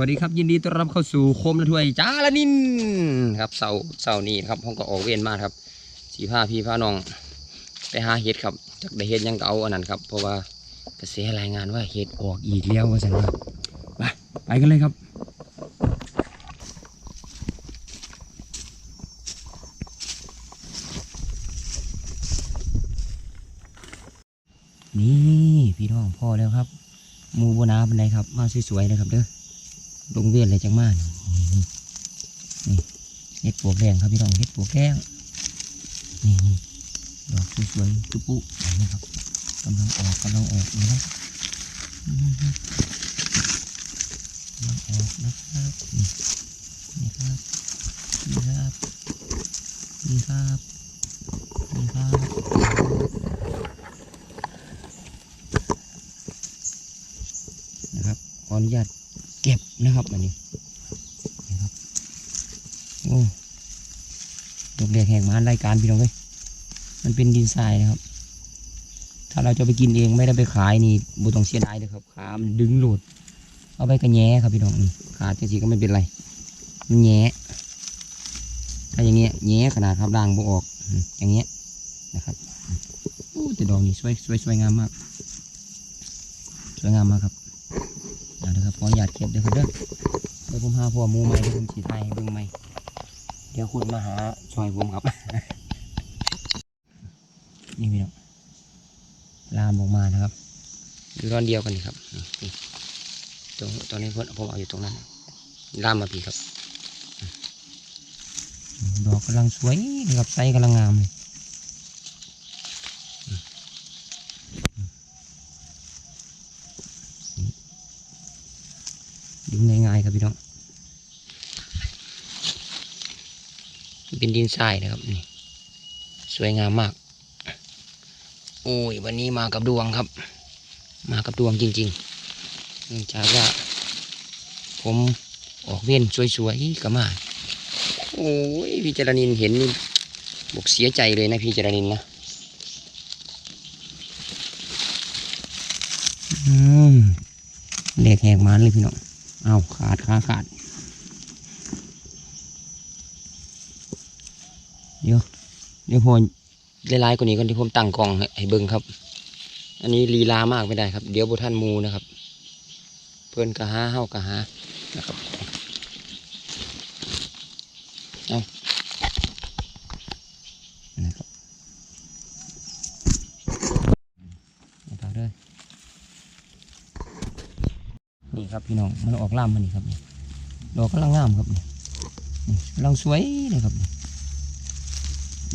วัสดีครับยินดีต้อนรับเข้าสู่โคมละถ้วยจ้าละนินครับเสาเสานี้ครับห้องก็ออกเวรมาครับสีผ้าพี่ผ้าน้อง ไปหาเห็ดครับจากได้เห็ดยังก็เอาอันนั้นครับ เพราะว่ากระแสรายงานว่าเห็ดออกอีกแล้วว่าสันว่าไปไปกันเลยครับนี่พี่น้องพ่อแล้วครับ มูบนาบันไดครับ มาสวยๆนะครับเด้อ ลงเวียนเลยจังมากนี่เห็ดปวกแดงครับพี่น้องเห็ดปวกแดงนี่นี่ดอกสวยๆตุ๊ปุ๊นะครับกำลังออกกำลังออกนะครับกำลังออกนะครับนี่นี่ครับนี่ครับนี่ครับนี่ครับนะครับขออนุญาต นะครับอันนี้นะครับโอ้ดอกแดกแห่งมารายการพี่น้องเว้ยมันเป็นดินทรายนะครับ ถ้าเราจะไปกินเองไม่ได้ไปขายนี่บุต้องเสียดายเลยครับขามันดึงหลุดเอาไปกระแง่ครับพี่น้องขาดจริงๆก็ไม่เป็นไรมันแง่ถ้าอย่างเงี้ยแง่ขนาดครับด่างบออก อย่างเงี้ยนะครับโอ้แต่ดอกนี่สวยสวยสวยงามมาก สวยงามมากครับ เอาละครับขออนุญาตเก็บเด้อครับเด้อเดี๋ยวผมหาพ่อหมูใหม่เดี๋ยวผมสีไทยให้เบิ่งใหม่เดี๋ยวคุณมาหาช่วยผมครับ นี่พี่น้องลามออกมานะครับอยู่ร้อนเดียวกันนี่ครับตรงตอนนี้ผมผมเอาอยู่ตรงนั้นลามมาพี่ครับ ดอกกำลังสวยนะครับไซส์กำลังงามเลยดึ งง่ายๆครับพี่น้อง เป็นดินทรายนะครับนี่สวยงามมาก โอ้ยวันนี้มากับดวงครับ มากับดวงจริงๆเนื่องจากว่า ผมออกเว้นสวยๆก็มา โอ้ยพี่จรนินเห็นนี่บอกเสียใจเลยนะพี่จรนินนะอืมเล็กแหกมันเลยพี่น้อง เอาขาดขาขาดเดี๋ยวเดี๋ยวพอหลายๆกว่านี้ก่อนที่ผมตั้งกล้องให้เบิ้งครับ อันนี้ลีลามากไม่ได้ครับ เดี๋ยวบุท่านมูนะครับ เพื่อนกะหาเฮากะหานะครับเอานะครับนะครับเด้อ นี่ครับพี่น้องมันออกล่ามมันนี่ครับนี่ดอกกำลังงามครับนี่กำลังสวยเลยครับ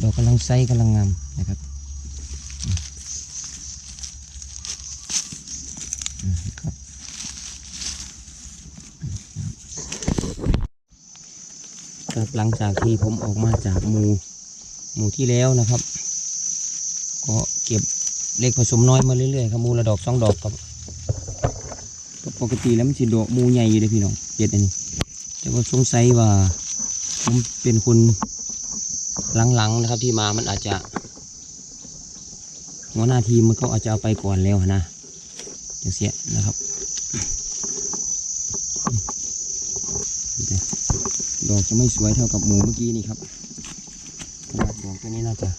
ดอกกำลังใสกำลังงามนะครับครับครับหลังจากที่ผมออกมาจากหมู่หมู่ที่แล้วนะครับ ก็เก็บเล็กผสมน้อยมาเรื่อยๆครับหมูละดอกสองดอกครับ ปกติแล้วมันสิดอกมูใหญ่อยู่เลยพี่น้องเจ็ดอันนี้แต่ว่าสงสัยว่าผมเป็นคนหลังๆนะครับ ที่มามันอาจจะหัวหน้าทีมมันก็อาจจะเอาไปก่อนแล้วนะจังเสียนะครับดอกจะไม่สวยเท่ากับหมูเมื่อกี้นี่ครับดอกตัวนี้น่าจะ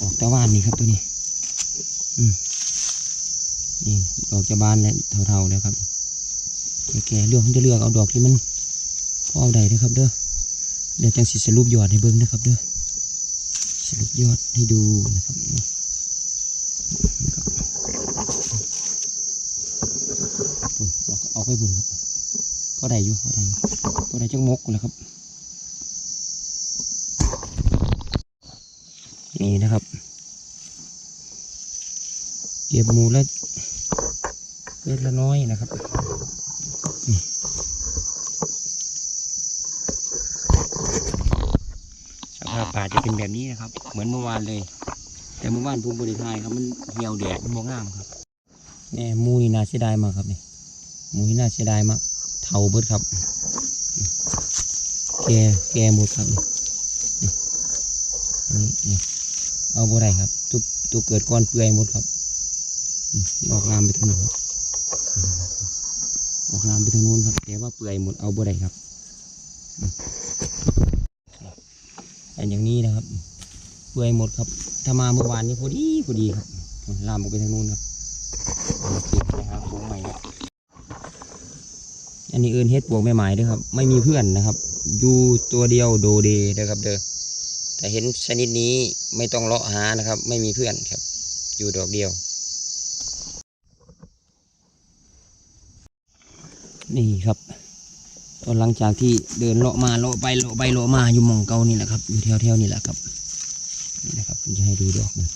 ออกตะวันนี่ครับตัวนี้ อืม ดอกจะบานและเท่าๆแล้วครับแก่ๆเลือกผมจะเลือกเอาดอกที่มันพอเอาได้นะครับเด้อเดี๋ยวจังสิสรุปยอดให้เบิ่งนะครับเด้อสรุปยอดให้ดูนะครับนี่ปุ่นเอาเอาไปบุญครับพอได้อยู่พอได้อยู่พอได้จังมกเลยครับนี่นะครับเก็บมูแล้ว เล็กละน้อยนะครับนี่สภาพป่าจะเป็นแบบนี้นะครับ เหมือนเมื่อวานเลย แต่เมื่อวานภูมิบริทายครับมันเหี่ยวแดดมันมองงามครับนี่มูนี่น่าเสียดายมากครับนี่มูนี่น่าเสียดายมากเท่าเบิดครับ แกแกหมดครับนี่อันนี้นี่เอาบ่ได้ครับทุกตัวเกิดก้อนเปื่อยหมดครับออกลามไปทั้งหมดครับ ออกลามไปทางนู้นครับแต่ว่าเปื่อยหมดเอาบ่ได้ครับอืมเป็นอย่างนี้นะครับ เปื่อยหมดครับ ถ้ามาเมื่อวานนี้พอดีพอดีครับลามออกไปทางนู้นครับโอเคนะครับวงใหม่ครับอันนี้เอินเฮ็ดปวกไม่หมายด้วยครับ ไม่มีเพื่อนนะครับอยู่ตัวเดียวโดเดนะครับ เด้อแต่เห็นชนิดนี้ไม่ต้องเลาะหานะครับ ไม่มีเพื่อนครับ อยู่ดอกเดียว นี่ครับตอนหลังจากที่เดินเลาะมาเลาะไปเลาะไปเลาะมาอยู่มองเก่านี่แหละครับอยู่แถวแถวนี่แหละครับนี่นะครับผมจะให้ดูดอกมัน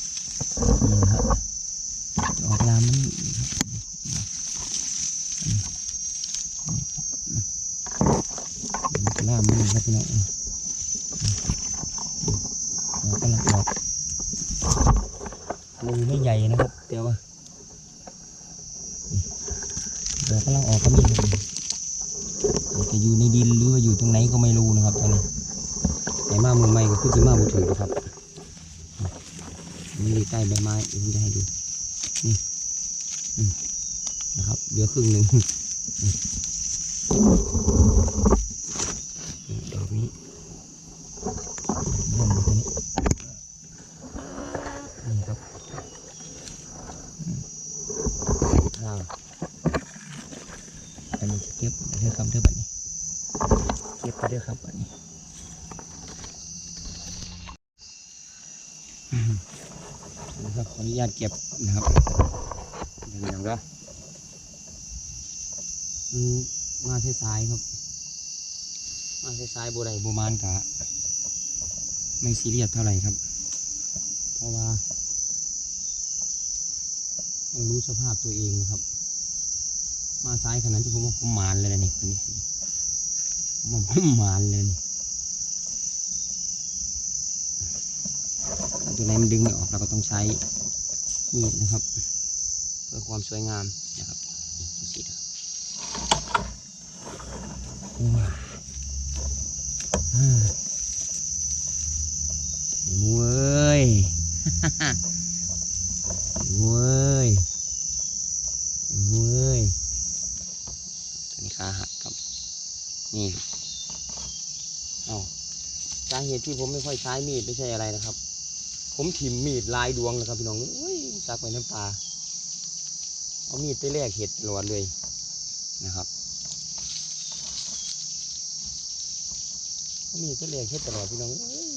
นี่นะครับดอกลามมันลามมันครับพี่น้องดอกกำลังออกมือไม่ใหญ่นะครับเดี๋ยวว่าดอกกำลังออกครับนี่ครับจะอยู่ในดินหรือว่าอยู่ตรงไหนก็ไม่รู้นะครับตอนนี้แต่ ม่ก็คือจะมาบูถือนะครับมันมีใต้ใบไม้ผมจะให้ดูนี่นะครับเหลือครึ่งหนึ่งดอกนี้ร่วมตัวนี้นี่ครับอ่าอันนี้จะเก็บเรื่อคำเท่าแบบนี้ เก็บไปเรื่อครับแบบนี้ นะครับขออนุญาตเก็บนะครับอย่างไรอืมมาสายครับ มาสายโบไดโบมานกะไม่ซีเรียสเท่าไหร่ครับ เพราะว่าต้องรู้สภาพตัวเองนะครับ มาซ้ายขนาดที่ผมว่าผมมานเลยนะนี่คนนี้ผมาผมมานเลยนี่ถ้า ตัวไหนมันดึงไม่ออกเราก็ต้องใช้มีดนะครับ เพื่อความสวยงามนะครับนี่ดูว้าวอ่าไอ้หมูเอ้ยหมูเอ้ยหมูเอ้ยตัวนี้ขาหักครับ นี่ เอาสาเหตุที่ผมไม่ค่อยใช้มีดไม่ใช่อะไรนะครับ ผมถิ่มมีดลายดวงนะครับพี่น้องเอ้ยซักไปน้ำตาเอามีดไปแลกเห็ดตลอดเลยนะครับเอามีดไปแลกเห็ดตลอดพี่น้องเอ้ย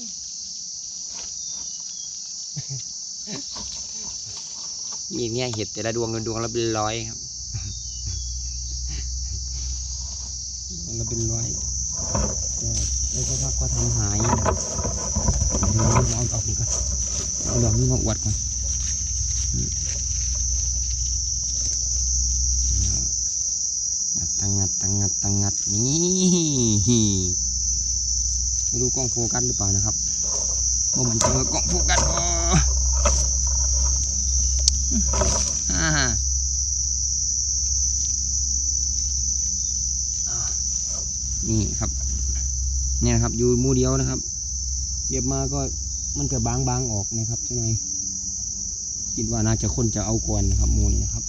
มีดเนี่ยเห็ดแต่ละดวงเงินดวงละเป็นร้อยครับดวงละเป็นร้อยแต่แล้วก็พักก็ทำหายนะครับเดี๋ยวเราเอาดอกนี้ก่อน เอาดอกนี้มาอวดก่อนงัดตังงัดตังงัดตังงัดนี่ไม่รู้กล้องโฟกัสหรือเปล่านะครับว่ามันเจอกล้องโฟกัสบ่อ่านี่ครับ เนี่ยครับอยู่มูเดียวนะครับเหยียบมาก็ มันจะบางบางๆออกนะครับจังหน่อยคิดว่าน่าจะคนจะเอาก่อนนะครับมูนนะครับ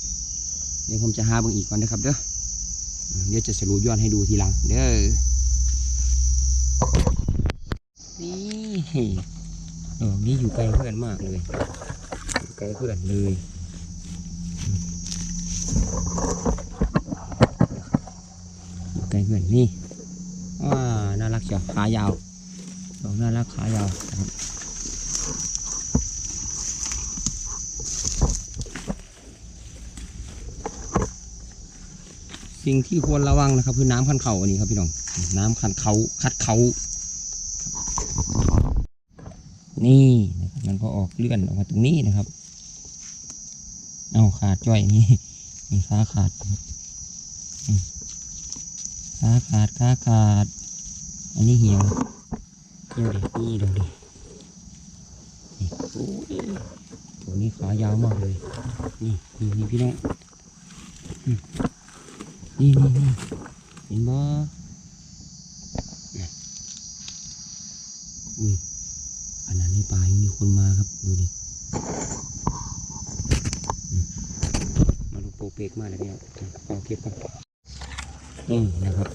เดี๋ยวผมจะหาบิ่งอีกก่อนนะครับเด้อเดี๋ยวจะสรุปยอดให้ดูทีหลังเด้อนี่ดอกนี้อยู่ไกลเพื่อนมากเลยไกลเพื่อนเลยไกลเพื่อนนี่ว้าน่ารักเชียวขายาวดอกน่ารักขายาวครับ สิ่งที่ควรระวังนะครับ คือน้ำคันเขาอันนี้ครับพี่น้องน้ำคันเขาคัดเขานี่มันก็ออกเลื่อนออกมาตรงนี้นะครับ เอาขาดจ้อยนี่นี่ขาขาดขาขาดขาขาด อันนี้เหี่ยวเหี่ยวดินี่ดูดิโอ้ยตัวนี้ขายาวมากเลย นี่นี่นี่พี่น้องอืม นี่นี่นี่เห็นบ่อุ้ยอันนั้นในป่ายังมีคนมาครับ ดูดิมาดูโปเปกมาเลยพี่น้องเอาเก็บก่อนนี่นะครับ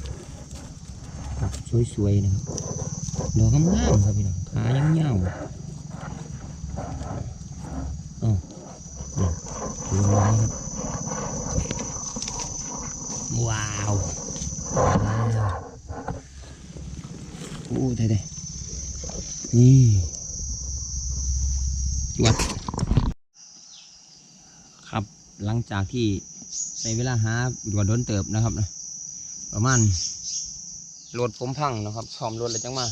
ครับสวยๆนะครับดอกงามๆครับพี่น้องขายังเงาวอ๋อนี่ดูไม้ครับ ว้าวว้าวโอ้ได้ได้นี่จวดครับหลังจากที่ใช้เวลาหาดวดโดนเติบนะครับนะประมาณรถผมพังนะครับซ่อมรถเลยจังมา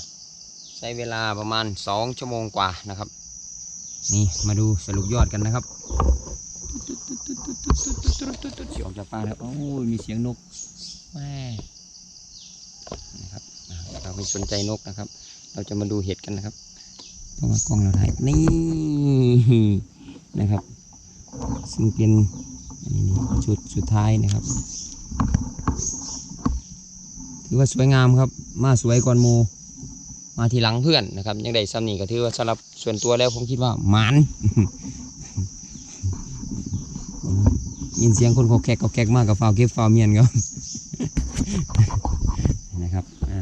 ใช้เวลาประมาณสองชั่วโมงกว่านะครับ นี่มาดูสรุปยอดกันนะครับ เสียงออกจากป่าแล้ว โอ้ย มีเสียงนกแม่นะครับ เราไม่สนใจนกนะครับ เราจะมาดูเห็ดกันนะครับ เพราะว่ากล้องเราถ่าย นี่ นะครับ ซึ่งเป็นอันนี้นี่ชุดสุดท้ายนะครับ ถือว่าสวยงามครับ มาสวยก่อนหมูมาทีหลังเพื่อนนะครับ ยังได้ซ้ำนี่ก็ถือว่าสำหรับส่วนตัวแล้วผมคิดว่าหมาน ยินเสียงคนเขาแขกเขาแขกมากกับฟาวเก็บฟาวเมียนครับนะครับอ่า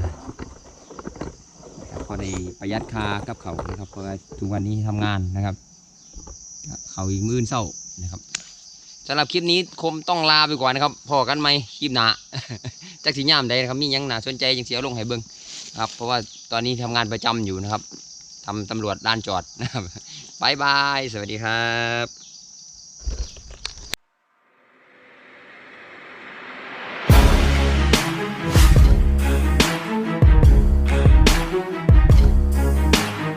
พอได้ประหยัดค่ากับเขาวนะครับเพราะว่าทุกวันนี้ทำงานนะครับก็เขาอีกมื่นเศร้านะครับสำหรับคลิปนี้คมต้องลาไปก่อนนะครับพอกันไหมคลิปหนาจากสีย่ามใดนะครับมีหยังหนาสนใจยังเสียลงให้เบิ้งครับ เพราะว่าตอนนี้ทำงานประจำอยู่นะครับทำตำรวจด้านจอดนะครับบายบาย สวัสดีครับ